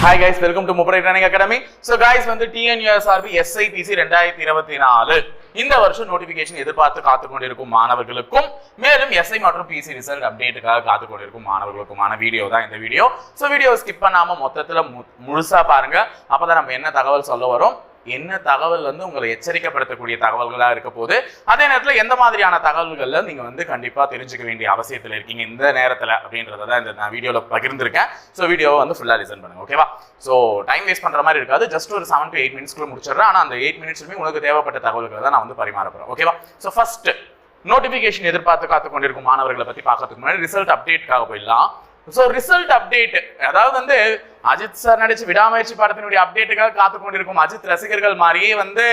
Hi guys welcome to முப்பரை training academy so guys வந்து TNUSRB SIPC ரெண்டாயிரத்தி இருபத்தி நாலு. இந்த வருஷம் நோட்டிபிகேஷன் எதிர்பார்த்து காத்து கொண்டிருக்கும் மாணவர்களுக்கும் மேலும் எஸ்ஐ மற்றும் பிசி ரிசல்ட் அப்டேட்டுக்காக காத்து கொண்டிருக்கும் மாணவர்களுக்குமான வீடியோ தான் இந்த வீடியோ ஸோ வீடியோ ஸ்கிப் பண்ணாமல் மொத்தத்தில் மு- பாருங்க பாருங்க. அப்பதான் நம்ம என்ன தகவல் சொல்ல வரோம்? என்ன தகவல் வந்து உங்களை எச்சரிக்கைப்படுத்தக்கூடிய தகவல்களாக இருக்க போது அதே நேரத்தில் எந்த மாதிரியான தகவல்களில் நீங்கள் வந்து கண்டிப்பாக தெரிஞ்சுக்க வேண்டிய அவசியத்தில் இருக்கீங்க இந்த நேரத்தில் அப்படின்றத தான் இந்த நான் வீடியோவில் பகிர்ந்திருக்கேன். ஸோ வீடியோவை வந்து ஃபுல்லா லிசன் பண்ணுங்க ஓகேவா ஸோ டைம் வேஸ்ட் பண்ணுற மாதிரி இருக்காது. ஜஸ்ட் ஒரு செவன் டு எயிட் மினிட்ஸ்க்குள்ள முடிச்சிடுறேன். ஆனால் அந்த எயிட் மினிட்ஸ்லுமே உனக்கு தேவைப்பட்ட தகவல்களை தான் நான் வந்து பரிமாறப்படுறேன் ஓகேவா ஸோ ஃபர்ஸ்ட் நோட்டிஃபிகேஷன் எதிர்பார்த்து காத்து கொண்டிருக்கும் மாணவர்களை பற்றி பார்க்கறதுக்கு முன்னாடி ரிசல்ட் அப்டேட்காக போயிடலாம். ஸோ ரிசல்ட் அப்டேட் அதாவது வந்து அஜித் சார் நடிச்சு விடாமுயற்சி படத்தினுடைய அப்டேட்டுக்காக காத்து கொண்டிருக்கும் அஜித் ரசிகர்கள் மாதிரியே வந்து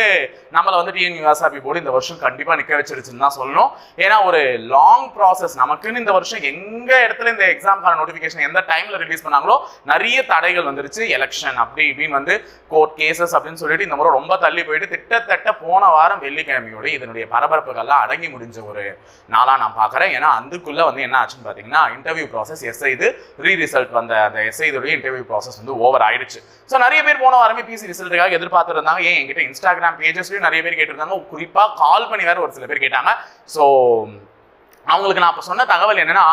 நம்மளை வந்து டிஎன் யுவாசாபி போர்டு இந்த வருஷம் கண்டிப்பா நிக்க வச்சிருச்சுன்னு தான் சொல்லணும். ஏன்னா ஒரு லாங் ப்ராசஸ் நமக்குன்னு இந்த வருஷம் எங்க இடத்துல இந்த எக்ஸாம்க்கான நோட்டிஃபிகேஷன் எந்த டைம்ல ரிலீஸ் பண்ணாங்களோ நிறைய தடைகள் வந்துருச்சு. எலெக்ஷன் அப்படி இப்படின்னு வந்து கோர்ட் கேசஸ் அப்படின்னு சொல்லிட்டு இந்த முறை ரொம்ப தள்ளி போயிட்டு திட்டத்தட்ட போன வாரம் வெள்ளிக்கிழமையோட இதனுடைய பரபரப்புகள்லாம் அடங்கி முடிஞ்ச ஒரு நாளா நான் பார்க்குறேன். ஏன்னா அதுக்குள்ள வந்து என்ன ஆச்சுன்னு பாத்தீங்கன்னா இன்டர்வியூ ப்ராசஸ் எஸ்ஐ இது ரீ ரிசல்ட் வந்த அந்த எஸ்ஐ உடைய இன்டர்வியூ ப்ராசஸ் வந்து ஓவர் ஆயிடுச்சு. ஸோ நிறைய பேர் போன வாரமே பிசி ரிசல்ட்டுக்காக எதிர்பார்த்துருந்தாங்க. ஏன் என்கிட்ட இன்ஸ்டாகிராம் பேஜஸ்லையும் நிறைய பேர் கேட்டிருந்தாங்க. குறிப்பாக கால் பண்ணி வேறு ஒரு சில பேர் கேட்டாங்க. ஸோ அவங்களுக்கு நான் அப்போ சொன்ன தகவல் என்னன்னா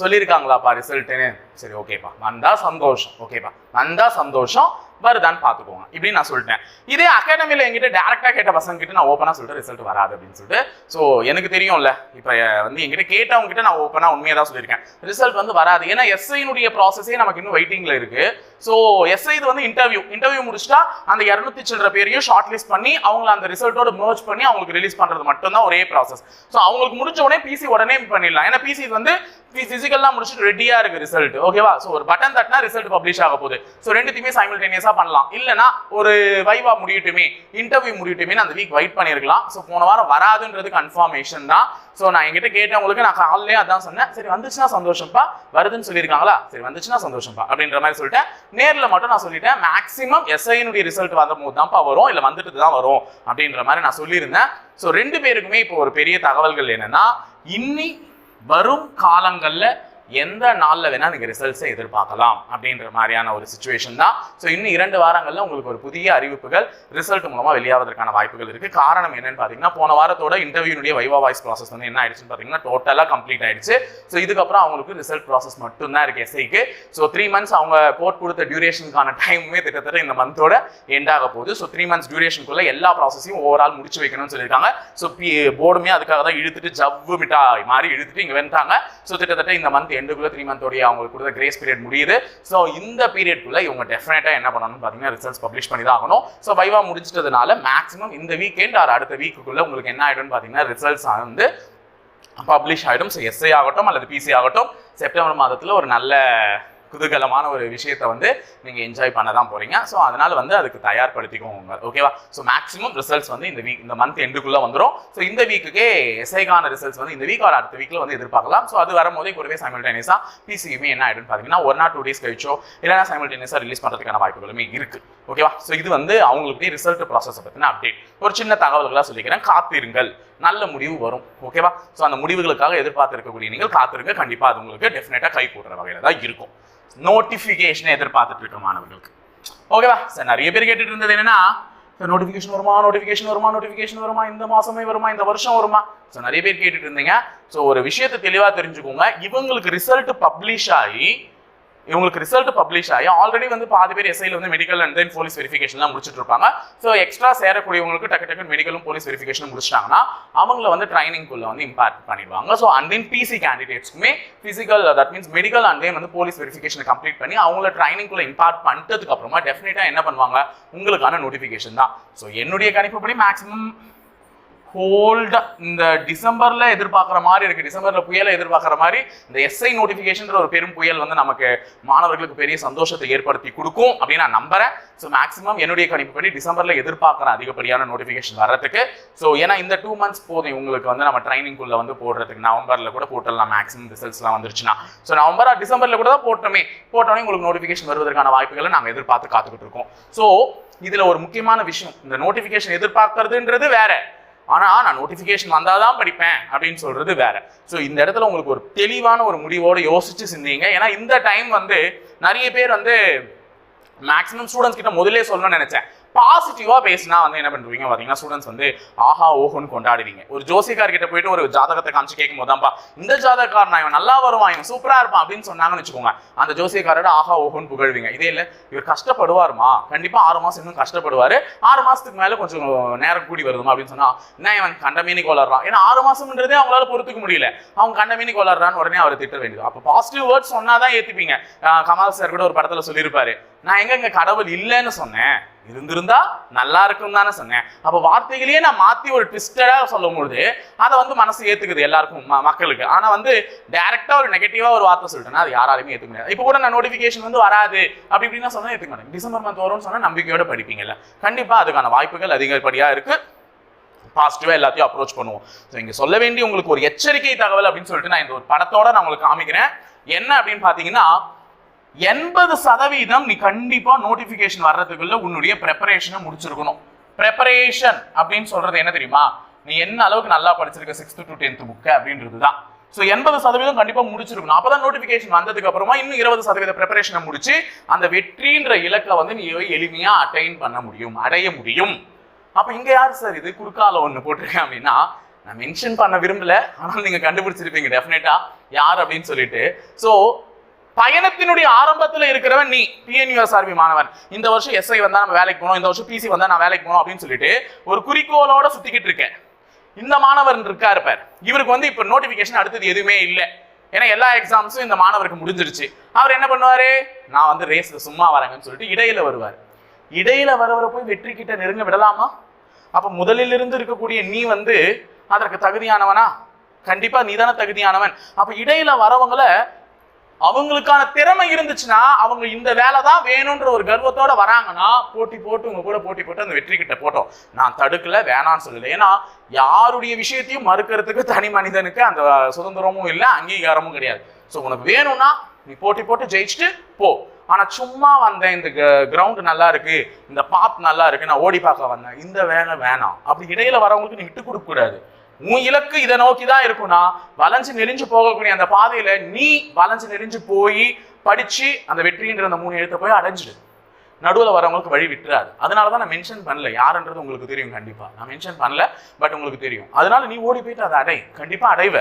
சொல்லியிருக்காங்களாப்பா ரிசல்ட்டுன்னு சரி ஓகேப்பா வந்தா சந்தோஷம். ஓகேப்பா வந்தா சந்தோஷம் வருதான்னு பார்த்துக்கோங்க. இப்படின்னு நான் சொல்லிட்டேன். இதே அகாடமியில் என்கிட்ட டேரெக்டாக கேட்ட பசங்க கிட்ட நான் ஓப்பனாக சொல்லிட்டு ரிசல்ட் வராது அப்படின்னு சொல்லிட்டு. ஸோ எனக்கு தெரியும்ல இப்போ வந்து எங்கிட்ட கேட்டவங்க கிட்ட நான் ஓப்பனாக உண்மையாக தான் சொல்லியிருக்கேன். ரிசல்ட் வந்து வராது. ஏன்னா எஸ்ஐனுடைய ப்ராசஸே நமக்கு இன்னும் வெயிட்டிங்கில் இருக்கு. ஸோ எஸ்ஐ இது வந்து இன்டர்வியூ இன்டர்வியூ முடிச்சுட்டா அந்த இரநூத்தி சில்லற பேரையும் ஷார்ட் லிஸ்ட் பண்ணி அவங்கள அந்த ரிசல்ட்டோட merge பண்ணி அவங்களுக்கு ரிலீஸ் பண்றது மட்டும்தான் ஒரே ப்ராசஸ் ஸோ அவங்களுக்கு முடிஞ்ச உடனே பிசி உடனே பண்ணிடலாம். ஏன்னா பிசி வந்து பிசிக்கல்லாம் முடிச்சுட்டு ரெடியா இருக்கு ரிசல்ட் ஓகேவா ஸோ ஒரு பட்டன் தட்டினா ரிசல்ட் பப்ளிஷ் ஆக போகுது. ஸோ ரெண்டுத்தையுமே சைமில்டேனியஸாக பண்ணலாம். இல்லைன்னா ஒரு வைவா முடியட்டுமே இன்டர்வியூ முடியட்டுமே அந்த வீக் வெயிட் பண்ணிருக்கலாம். ஸோ போன வாரம் வராதுன்றது கன்ஃபர்மேஷன் தான். ஸோ நான் எங்கிட்ட கேட்டவங்களுக்கு நான் காலையிலே அதான் சொன்னேன். சரி வந்துச்சுன்னா சந்தோஷம்ப்பா வருதுன்னு சொல்லியிருக்காங்களா? சரி வந்துச்சுன்னா சந்தோஷம்ப்பா அப்படின்ற மாதிரி சொல்லிட்டேன். நேரில் மட்டும் நான் சொல்லிட்டேன். மேக்ஸிமம் எஸ்ஐனுடைய ரிசல்ட் வந்த போது தான்ப்பா வரும். இல்லை வந்துட்டு தான் வரும் அப்படின்ற மாதிரி நான் சொல்லியிருந்தேன். ஸோ ரெண்டு பேருக்குமே இப்போ ஒரு பெரிய தகவல்கள் என்னன்னா இன்னி வரும் காலங்களில் எந்த நாளில் வேணால் நீங்கள் ரிசல்ட்ஸை எதிர்பார்க்கலாம் அப்படின்ற மாதிரியான ஒரு சுச்சுவேஷன் தான். ஸோ இன்னும் இரண்டு வாரங்களில் உங்களுக்கு ஒரு புதிய அறிவிப்புகள் ரிசல்ட் மூலமாக வெளியாவதற்கான வாய்ப்புகள் இருக்குது காரணம் என்னன்னு பார்த்தீங்கன்னா போன வாரத்தோட இன்டர்வியூனுடைய வைவா வாய்ஸ் ப்ராசஸ் வந்து என்ன ஆயிடுச்சுன்னு பார்த்தீங்கன்னா டோட்டலாக கம்ப்ளீட் ஆயிடுச்சு. ஸோ இதுக்கப்புறம் அவங்களுக்கு ரிசல்ட் ப்ராசஸ் மட்டும்தான் இருக்குது எஸ்ஐக்கு ஸோ த்ரீ மந்த்ஸ் அவங்க கோர்ட் கொடுத்த டியூரேஷனுக்கான டைமுமே திட்டத்தட்ட இந்த மந்தோட எண்ட் ஆக போகுது. ஸோ த்ரீ மந்த்ஸ் டியூரேஷனுக்குள்ள எல்லா ப்ராசஸையும் ஓவரால் முடிச்சு வைக்கணும்னு சொல்லியிருக்காங்க. ஸோ போர்டுமே அதுக்காக தான் இழுத்துட்டு ஜவ்வு மிட்டாய் மாதிரி இழுத்துட்டு இங்கே வந்துட்டாங்க. ஸோ கிட்டத்தட்ட இந்த மந்த் எண்டுக்குள்ளே த்ரீ மந்தோடைய அவங்களுக்கு கொடுத்த கிரேஸ் பீரியட் முடியுது. ஸோ இந்த பீரியட்குள்ளே இவங்க டெஃபினட்டாக என்ன பண்ணணும்னு பார்த்தீங்கன்னா ரிசல்ட்ஸ் பப்ளிஷ் பண்ணி தான் ஆகணும். ஸோ வைவா முடிச்சிட்டதுனால மேக்ஸிமம் இந்த வீக்கெண்ட் ஆர் அடுத்த வீக்குக்குள்ளே உங்களுக்கு என்ன ஆகிடும்னு பார்த்தீங்கன்னா ரிசல்ட்ஸ் வந்து பப்ளிஷ் ஆகிடும் ஸோ எஸ்ஐ ஆகட்டும் அல்லது பிசி ஆகட்டும். செப்டம்பர் மாதத்தில் ஒரு நல்ல குதூகலமான ஒரு விஷயத்தை வந்து நீங்கள் என்ஜாய் பண்ண தான் போகிறீங்க ஸோ அதனால் வந்து அதுக்கு தயார்படுத்திக்கோங்க. ஓகேவா ஸோ மேக்ஸிமம் ரிசல்ட்ஸ் வந்து இந்த வீக் இந்த மந்த் எண்டுக்குள்ளே வந்துடும் ஸோ இந்த வீக்குக்கே எஸ்ஐக்கான ரிசல்ட்ஸ் வந்து இந்த வீக் ஆர் அடுத்த வீக்கில் வந்து எதிர்பார்க்கலாம். ஸோ அது வரும்போதே கூடவே சைமில்டேனியஸாக பிசியுமே என்ன ஆயிடும்னு பார்த்தீங்கன்னா ஒரு நாள் டூ டேஸ் கழிச்சோ இல்லைனா சைமில்டேனியஸாக ரிலீஸ் பண்ணுறதுக்கான வாய்ப்புகளுமே இருக்குது ஓகேவா ஸோ இது வந்து அவங்களுக்கு ரிசல்ட் ப்ராசஸை பற்றின அப்டேட் ஒரு சின்ன தகவல்களாக சொல்லிக்கிறேன். காத்திருங்கள். நல்ல முடிவு வரும் ஓகேவா ஸோ அந்த முடிவுகளுக்காக எதிர்பார்த்து இருக்கக்கூடிய நீங்கள் காத்திருங்க. கண்டிப்பாக அது உங்களுக்கு டெஃபினட்டாக கை கூடுற வகையில் தான் இருக்கும். நோட்டிஃபிகேஷனை எதிர்பார்த்துட்டு இருக்க மாணவர்களுக்கு ஓகேவா சார் நிறைய பேர் கேட்டுட்டு இருந்தது என்னன்னா நோட்டிஃபிகேஷன் வருமா? நோட்டிஃபிகேஷன் வருமா? நோட்டிஃபிகேஷன் வருமா? இந்த மாசமே வருமா? இந்த வருஷம் வருமா? ஸோ நிறைய பேர் கேட்டுட்டு இருந்தீங்க. ஸோ ஒரு விஷயத்தை தெளிவாக தெரிஞ்சுக்கோங்க. இவங்களுக்கு ரிசல்ட் பப்ளிஷ் ஆகி இவங்களுக்கு ரிசல்ட் பப்ளிஷ் ஆகி ஆல்ரெடி வந்து பாதி பேர் எஸ்ஐல வந்து மெடிக்கல் அண்ட் தென் போலீஸ் வெரிஃபிகேஷன்லாம் முடிச்சுட்டு இருப்பாங்க. ஸோ எக்ஸ்ட்ரா சேரக்கூடியவங்களுக்கு டக்கு டக்கு மெடிக்கலும் போலீஸ் வெரிஃபிகேஷன் முடிச்சிட்டாங்கன்னா அவங்கள வந்து ட்ரைனிங்குள்ள வந்து இம்பாக்ட் பண்ணிடுவாங்க. So and then PC கேண்டிடேட்ஸ்க்குமே physical that means medical and then வந்து போலீஸ் வெரிஃபிகேஷன் கம்ப்ளீட் பண்ணி அவங்கள ட்ரைனிங்குள்ள இம்பாக்ட் பண்ணிட்டதுக்கு அப்புறமா டெஃபினட்டா என்ன பண்ணுவாங்க? உங்களுக்கான நோட்டிஃபிகேஷன் தான். ஸோ என்னுடைய கணிப்புப்படி மேக்ஸிமம் கோல்டா இந்த டிசம்பர்ல எதிர்பார்க்குற மாதிரி இருக்கு. டிசம்பர்ல புயலை எதிர்பார்க்குற மாதிரி இந்த எஸ்ஐ நோட்டிபிகேஷன் ஒரு பெரும் புயல் வந்து நமக்கு மாணவர்களுக்கு பெரிய சந்தோஷத்தை ஏற்படுத்தி கொடுக்கும் அப்படின்னு நான் நம்புறேன். ஸோ மேக்ஸிமம் என்னுடைய கணிப்புப்படி டிசம்பர்ல எதிர்பார்க்குற அதிகப்படியான நோட்டிஃபிகேஷன் வர்றதுக்கு ஸோ ஏன்னா இந்த டூ மந்த்ஸ் போதும் உங்களுக்கு வந்து நம்ம ட்ரைனிங்குள்ள வந்து போடுறதுக்கு. நவம்பர்ல கூட போட்டுடலாம் மேக்ஸிமம் ரிசல்ட்ஸ்லாம் வந்துருச்சுன்னா. ஸோ நவம்பர் டிசம்பர்ல கூட தான் போட்டோமே. போட்டோன்னே உங்களுக்கு நோட்டிஃபிகேஷன் வருவதற்கான வாய்ப்புகளை நாங்கள் எதிர்பார்த்து காத்துக்கிட்டு இருக்கோம். ஸோ இதுல ஒரு முக்கியமான விஷயம் இந்த நோட்டிஃபிகேஷன் எதிர்பார்க்கறதுன்றது வேற. ஆனால் நான் நோட்டிஃபிகேஷன் வந்தால் தான் படிப்பேன் அப்படின்னு சொல்கிறது வேற. ஸோ இந்த இடத்துல உங்களுக்கு ஒரு தெளிவான ஒரு முடிவோடு யோசிச்சு சிந்திங்க. ஏன்னா இந்த டைம் வந்து நிறைய பேர் வந்து மேக்ஸிமம் ஸ்டூடெண்ட்ஸ் கிட்ட முதல்ல சொல்லணும்னு நினைச்சேன். பாசிட்டிவாக பேசினா வந்து என்ன பண்ணுவீங்க பார்த்தீங்கன்னா ஸ்டூடெண்ட்ஸ் வந்து ஆஹா ஓஹோன்னு கொண்டாடுவீங்க. ஒரு ஜோசிக்கார் கிட்ட போயிட்டு ஒரு ஜாதகத்தை காமிச்சு கேட்கும் போதாம்பா இந்த ஜாதகக்கார் நான் இவன் நல்லா வருவான் இவன் சூப்பராக இருப்பான் அப்படின்னு சொன்னாங்கன்னு வச்சுக்கோங்க. அந்த ஜோசியக்காரோட ஆஹா ஓஹோன்னு புகழ்வீங்க. இதே இல்லை இவர் கஷ்டப்படுவாருமா? கண்டிப்பாக ஆறு மாதம் இன்னும் கஷ்டப்படுவார். ஆறு மாதத்துக்கு மேலே கொஞ்சம் நேரம் கூடி வருதுமா அப்படின்னு சொன்னால் என்ன இவன் கண்டமீனிக்கு வளர்றான் ஏன்னா ஆறு மாதம்ன்றதே அவங்களால பொறுத்துக்க முடியல. அவங்க கண்டமீனிக்கு வளர்றான்னு உடனே அவர் திட்ட வேண்டியது. அப்போ பாசிட்டிவ் வேர்ட்ஸ் சொன்னாதான் தான் ஏற்றுப்பீங்க கமல் சார் கூட ஒரு படத்தில் சொல்லியிருப்பாரு. நான் எங்க கடவுள் இல்லைன்னு சொன்னேன். இருந்திருந்தா நல்லா இருக்கும் தானே சொன்னேன். அப்ப வார்த்தைகளையே நான் மாத்தி ஒரு ட்விஸ்டடா சொல்லும் பொழுது அதை வந்து மனசு ஏத்துக்குது எல்லாருக்கும் ம- மக்களுக்கு. ஆனா வந்து டைரக்டா ஒரு நெகட்டிவா ஒரு வார்த்தை சொல்லிட்டேன்னா அது யாராலுமே ஏத்துக்க முடியாது. இப்போ கூட நான் நோட்டிபிகேஷன் வந்து வராது. அப்படி இப்படின்னு சொன்னா ஏத்துக்க மாட்டேன். டிசம்பர் மந்த் வரும்னு சொன்னா நம்பிக்கையோட படிப்பீங்கல்ல. கண்டிப்பா அதுக்கான வாய்ப்புகள் அதிகப்படியா இருக்கு. பாசிட்டிவாக எல்லாத்தையும் அப்ரோச் பண்ணுவோம். ஸோ இங்கே சொல்ல வேண்டிய உங்களுக்கு ஒரு எச்சரிக்கை தகவல் அப்படின்னு சொல்லிட்டு நான் இந்த ஒரு படத்தோட நான் உங்களுக்கு காமிக்கிறேன். என்ன அப்படின்னு பார்த்தீங்கன்னா எண்பது சதவீதம் நீ கண்டிப்பா நோட்டிபிகேஷன் வர்றதுக்குள்ள உன்னுடைய ப்ரெப்பரேஷனை முடிச்சிருக்கணும். ப்ரெப்பரேஷன் அப்படின்னு சொல்றது என்ன தெரியுமா? நீ என்ன அளவுக்கு நல்லா படிச்சிருக்க? சிக்ஸ்த் டு டென்த் புக்கு அப்படின்றது தான் ஸோ எண்பது சதவீதம் கண்டிப்பாக முடிச்சிருக்கணும். அப்பதான் நோட்டிஃபிகேஷன் வந்ததுக்கு அப்புறமா இன்னும் இருபது சதவீத ப்ரிப்பரேஷனை முடிச்சு அந்த வெற்றின்ற இலக்கை வந்து நீ எளிமையாக அட்டைன் பண்ண முடியும் அடைய முடியும். அப்போ இங்கே யார் சார் இது? குறுக்கால ஒன்று போட்டிருக்கேன் அப்படின்னா நான் மென்ஷன் பண்ண விரும்பல. ஆனால் நீங்கள் கண்டுபிடிச்சிருப்பீங்க டெஃபினட்டா யார் அப்படின்னு சொல்லிட்டு. ஸோ பயணத்தினுடைய ஆரம்பத்தில் இருக்கிறவன் நீ டிஎன்யூஎஸ்ஆர்பி மாணவன். இந்த வருஷம் எஸ்ஐ வந்தா நம்ம வேலைக்கு போகணும் இந்த வருஷம் பிசி வந்தா நான் வேலைக்கு போகணும் அப்படின்னு சொல்லிட்டு ஒரு குறிக்கோளோட சுத்திக்கிட்டு இருக்கேன். இந்த மாணவர் இருக்காரு பார். இவருக்கு வந்து இப்போ நோட்டிபிகேஷன் அடுத்தது எதுவுமே இல்லை. ஏன்னா எல்லா எக்ஸாம்ஸும் இந்த மாணவருக்கு முடிஞ்சிருச்சு. அவர் என்ன பண்ணுவாரு? நான் வந்து ரேஸ்ல சும்மா வரேங்கன்னு சொல்லிட்டு இடையில வருவார். இடையில வரவரை போய் வெற்றி கிட்ட நெருங்க விடலாமா? அப்ப முதலில் இருந்து இருக்கக்கூடிய நீ வந்து அதற்கு தகுதியானவனா? கண்டிப்பா நீதான தகுதியானவன். அப்ப இடையில வரவங்களை அவங்களுக்கான திறமை இருந்துச்சுன்னா அவங்க இந்த வேலை தான் வேணும்ன்ற ஒரு கர்வத்தோட வராங்கன்னா போட்டி போட்டு உங்க கூட போட்டி போட்டு அந்த வெற்றி கிட்ட போட்டோம். நான் தடுக்கல வேணாம்னு சொல்லல. ஏன்னா யாருடைய விஷயத்தையும் மறுக்கிறதுக்கு தனி மனிதனுக்கு அந்த சுதந்திரமும் இல்லை அங்கீகாரமும் கிடையாது. ஸோ உனக்கு வேணும்னா நீ போட்டி போட்டு ஜெயிச்சுட்டு போ. ஆனா சும்மா வந்தேன் இந்த கிரவுண்ட் நல்லா இருக்கு இந்த பாப் நல்லா இருக்கு நான் ஓடி பார்க்க வந்தேன். இந்த வேலை வேணாம். அப்படி இடையில வரவங்களுக்கு நீ விட்டு கொடுக்க கூடாது. உன் இலக்கு இதை நோக்கி தான் இருக்கும்னா வளைஞ்சு நெறிஞ்சு போகக்கூடிய அந்த பாதையில நீ வளைஞ்சு நெறிஞ்சு போய் படிச்சு அந்த வெற்றின்ற அந்த மூணு எழுத்தை போய் அடைஞ்சிடு. நடுவில் வரவங்களுக்கு வழி விட்டுறாது. அதனால தான் நான் மென்ஷன் பண்ணல. யாருன்றது உங்களுக்கு தெரியும் கண்டிப்பாக நான் மென்ஷன் பண்ணல பட் உங்களுக்கு தெரியும். அதனால நீ ஓடி போயிட்டு அதை அடை. கண்டிப்பாக அடைவ.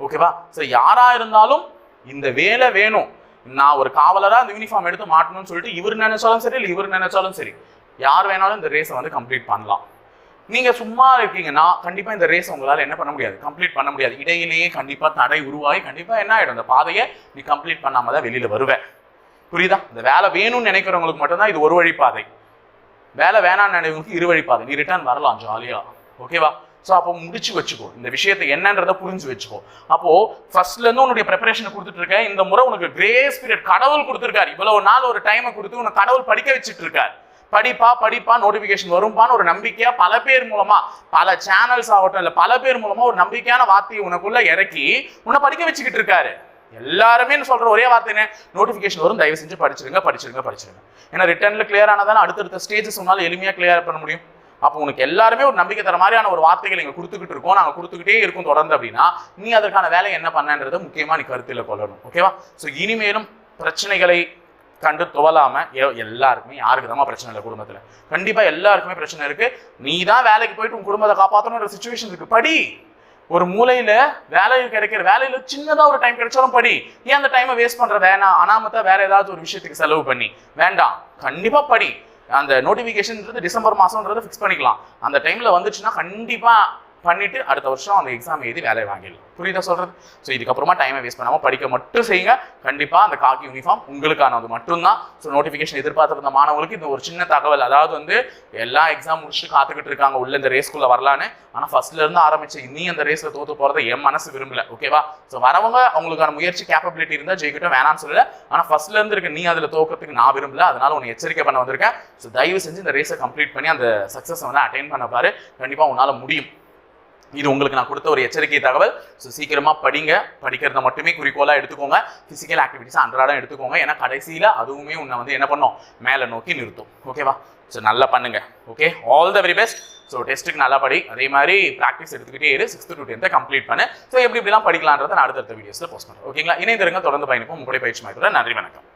ஓகேவா ஸோ யாராக இருந்தாலும் இந்த வேலை வேணும். நான் ஒரு காவலராக அந்த யூனிஃபார்ம் எடுத்து மாட்டணும்னு சொல்லிட்டு இவர் நினைச்சாலும் சரி இல்லை இவர் நினைச்சாலும் சரி யார் வேணாலும் இந்த ரேஸை வந்து கம்ப்ளீட் பண்ணலாம். நீங்க சும்மா இருக்கீங்கன்னா கண்டிப்பா இந்த ரேஸ் உங்களால என்ன பண்ண முடியாது. கம்ப்ளீட் பண்ண முடியாது. இடையிலேயே கண்டிப்பா தடை உருவாகி கண்டிப்பா என்ன ஆயிடும்? அந்த பாதையை நீ கம்ப்ளீட் பண்ணாம தான் வெளியில வருவ. புரியுதா? இந்த வேலை வேணும்னு நினைக்கிறவங்களுக்கு மட்டும்தான் இது ஒரு வழி பாதை. வேலை வேணாம்னு நினைவுக்கு இரு வழி பாதை. நீ ரிட்டர்ன் வரலாம் ஜாலியா ஓகேவா ஸோ அப்போ முடிச்சு வச்சுக்கோ. இந்த விஷயத்தை என்னன்றதை புரிஞ்சு வச்சுக்கோ. அப்போ ஃபர்ஸ்ட்ல இருந்து உன்னுடைய ப்ரிப்பரேஷனை கொடுத்துட்டு இருக்கேன். இந்த முறை உனக்கு கிரேஸ் பீரியட் கடவுள் கொடுத்துருக்காரு. இவ்வளவு நாள் ஒரு டைமை கொடுத்து உனக்கு கடவுள் படிக்க வச்சுட்டு இருக்காரு. படிப்பா படிப்பா நோட்டிபிகேஷன் வரும்பான்னு ஒரு நம்பிக்கையா பல பேர் மூலமா பல சேனல்ஸ் ஆகட்டும் இல்ல பல பேர் மூலமா ஒரு நம்பிக்கையான வார்த்தையை உனக்குள்ள இறக்கி உன்னை படிக்க வச்சுக்கிட்டு இருக்காரு. எல்லாருமே சொல்ற ஒரே வார்த்தை என்ன? நோட்டிபிகேஷன் வரும் தயவு செஞ்சு படிச்சிருங்க படிச்சிருங்க படிச்சிருங்க. ஏன்னா ரிட்டர்ன்ல கிளியர் ஆனதானே அடுத்தடுத்த ஸ்டேஜஸ் உன்னால எளிமையா கிளியர் பண்ண முடியும். அப்போ உனக்கு எல்லாருமே ஒரு நம்பிக்கை தர மாதிரியான ஒரு வார்த்தைகள் இங்க கொடுத்துக்கிட்டு இருக்கோம். நாங்க கொடுத்துக்கிட்டே இருக்கும் தொடர்ந்து அப்படின்னா நீ அதற்கான வேலை என்ன பண்ணன்றதை முக்கியமா நீ கருத்தில் கொள்ளணும். ஓகேவா ஸோ இனிமேலும் பிரச்சனைகளை கண்டு துவலாம எல்லாருக்குமே யாருக்கு தான் பிரச்சனை இல்லை குடும்பத்தில். கண்டிப்பாக எல்லாருக்குமே பிரச்சனை இருக்குது நீ தான் வேலைக்கு போயிட்டு உன் குடும்பத்தை காப்பாற்றணுன்ற சுச்சுவேஷன் இருக்குது படி. ஒரு மூலையில் வேலையில் கிடைக்கிற வேலையில் சின்னதாக ஒரு டைம் கிடைச்சாலும் படி. ஏன் அந்த டைமை வேஸ்ட் பண்ணுற வேணாம். அனாமத்தா வேறு ஏதாவது ஒரு விஷயத்துக்கு செலவு பண்ணி. வேண்டாம். கண்டிப்பாக படி. அந்த நோட்டிபிகேஷன்ன்றது டிசம்பர் மாதம்ன்றது ஃபிக்ஸ் பண்ணிக்கலாம். அந்த டைமில் வந்துச்சுன்னா கண்டிப்பாக பண்ணிவிட்டு அடுத்த வருஷம் அந்த எக்ஸாம் எழுதி வேலையை வாங்கிடலாம். புரியுதா சொல்கிறது ஸோ இதுக்கப்புறமா டைமை வேஸ்ட் பண்ணாமல் படிக்க மட்டும் செய்யுங்க. கண்டிப்பாக அந்த காக்கி யூனிஃபார்ம் உங்களுக்கானது மட்டும்தான். ஸோ நோட்டிஃபிகேஷன் எதிர்பார்த்துருந்த மாணவர்களுக்கு இந்த ஒரு சின்ன தகவல். அதாவது வந்து எல்லா எக்ஸாம் முடிச்சுட்டு காத்துக்கிட்டு இருக்காங்க. உள்ள இந்த ரேஸ்க்குள்ளே வரலான்னு. ஆனால் ஃபர்ஸ்ட்லேருந்து ஆரம்பிச்சு நீ அந்த ரேஸில் தோற்று போகிறத என் மனசு விரும்பல. ஓகேவா ஸோ வரவங்க அவங்களுக்கான முயற்சி கேப்பபிலிட்டி இருந்தால் ஜெயிக்கட்டும் வேணாம்னு சொல்லல. ஆனால் ஃபர்ஸ்ட்லேருந்து இருக்க நீ அதில் தோக்கத்துக்கு நான் விரும்பல. அதனால உன்னை எச்சரிக்கை பண்ண வந்திருக்கேன். ஸோ தயவு செஞ்சு இந்த ரேஸை கம்ப்ளீட் பண்ணி அந்த சக்ஸஸ் வந்து அட்டைன் பண்ண பாரு. கண்டிப்பாக உன்னால் முடியும். இது உங்களுக்கு நான் கொடுத்த ஒரு எச்சரிக்கை தகவல். ஸோ சீக்கிரமாக படிங்க. படிக்கிறத மட்டுமே குறிக்கோளாக எடுத்துக்கோங்க. ஃபிசிக்கல் ஆக்டிவிட்டிஸ் அன்றாடம் எடுத்துக்கோங்க. ஏன்னா கடைசியில் அதுவுமே உன்னை வந்து என்ன பண்ணும்? மேலே நோக்கி நிறுத்தும். ஓகேவா ஸோ நல்லா பண்ணுங்க. Okay all the very best so டெஸ்ட்டுக்கு நல்லா படி. அதே மாதிரி ப்ராக்டிஸ் எடுத்துக்கிட்டே இரு. சிக்ஸ்த் டு டென்த்தை கம்ப்ளீட் பண்ணு. ஸோ எப்படி இப்படிலாம் படிக்கலான்றதை நான் அடுத்தடுத்த வீடியோஸில் போஸ்ட் பண்ணுறேன் ஓகேங்களா இணைந்திருங்க தொடர்ந்து பயணிப்போம். உங்களுடைய பயிற்சி மையத்தோட நன்றி வணக்கம்.